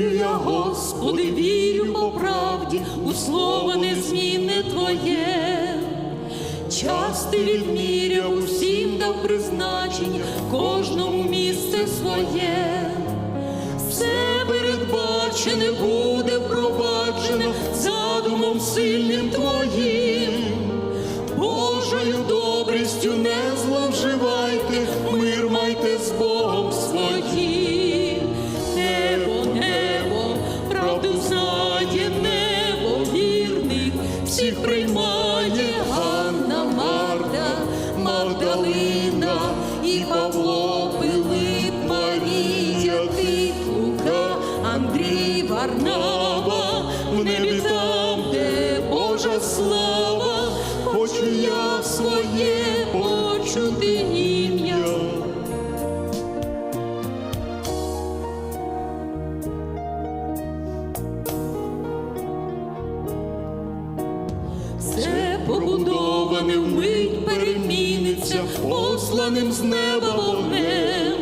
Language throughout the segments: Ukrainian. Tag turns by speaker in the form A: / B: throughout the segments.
A: Вірю я, Господи, вірю по правді, у слово незмінне Твоє. Час ти відміряв, усім дав призначення, кожному місце своє. Все передбачене буде Магдалина і Павло, Пилип, Марія, Лука, Андрій, Варнава, в небі там, де Божа слава, хочу я своє почути ім'я. Все побудоване вмить переміниться посланим з неба вогнем.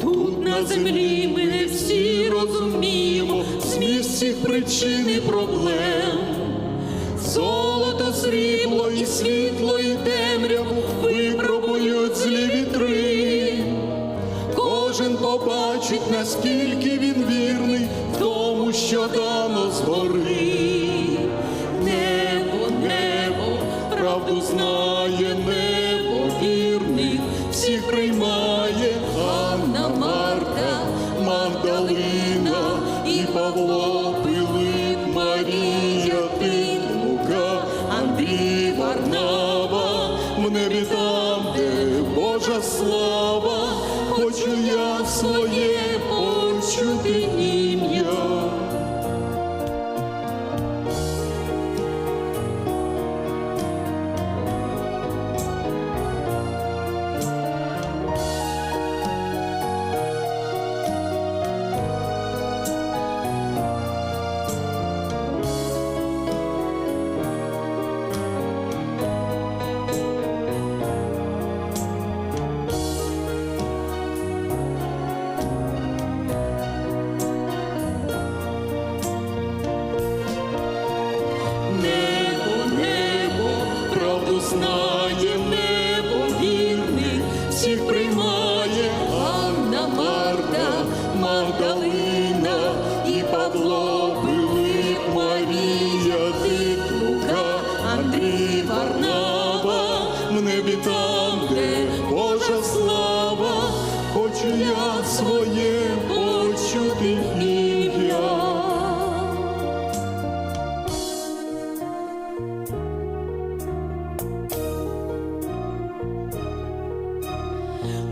A: Тут на землі ми не всі розуміємо зміст всіх причин і проблем. Золото, срібло і світло, і темряву випробують злі вітри. Кожен побачить, наскільки він вірний в тому, що дано згори. Небо, небо, правду знає, Магдалина і Павло, Пилип, Марія, Тит, Лука, Андрій, Варнава, в небі там, де Божа слава, хочу я своє своє почути ім'я.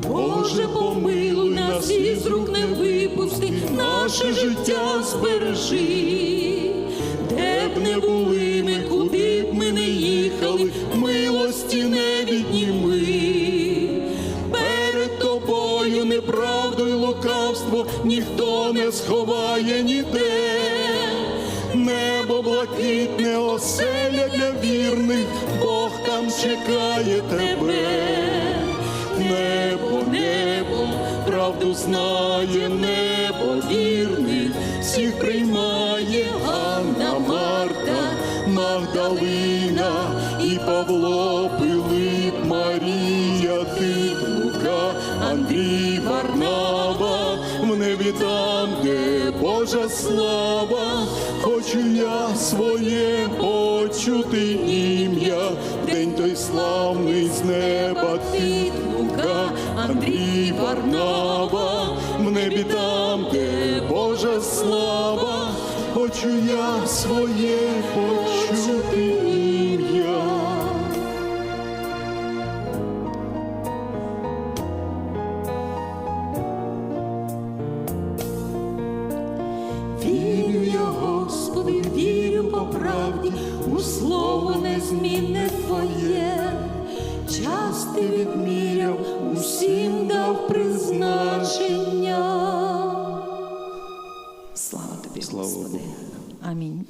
A: Боже, помилуй нас і з рук не випусти, наше життя збережи, лукавство ніхто не сховає ніде. Небо блакитне оселя для вірних, Бог там чекає тебе. Небо, небо, правду знає, небо вірних, всіх приймає Ганна, Марта, Магдалина і Павло, Пилип, Марія, Тит, Лука, Андрій, в там, де Божа слава, хочу я своє почути ім'я, день той славний з неба Лука, Андрій, Варнава, в небі там, де Божа слава, хочу я своє почути Вірю я, Господи, вірю по правді, у слово незмінне Твоє. Час ти відміряв, усім дав призначення. Слава тобі,
B: Слава
A: Господи.
B: Богу.
A: Амінь.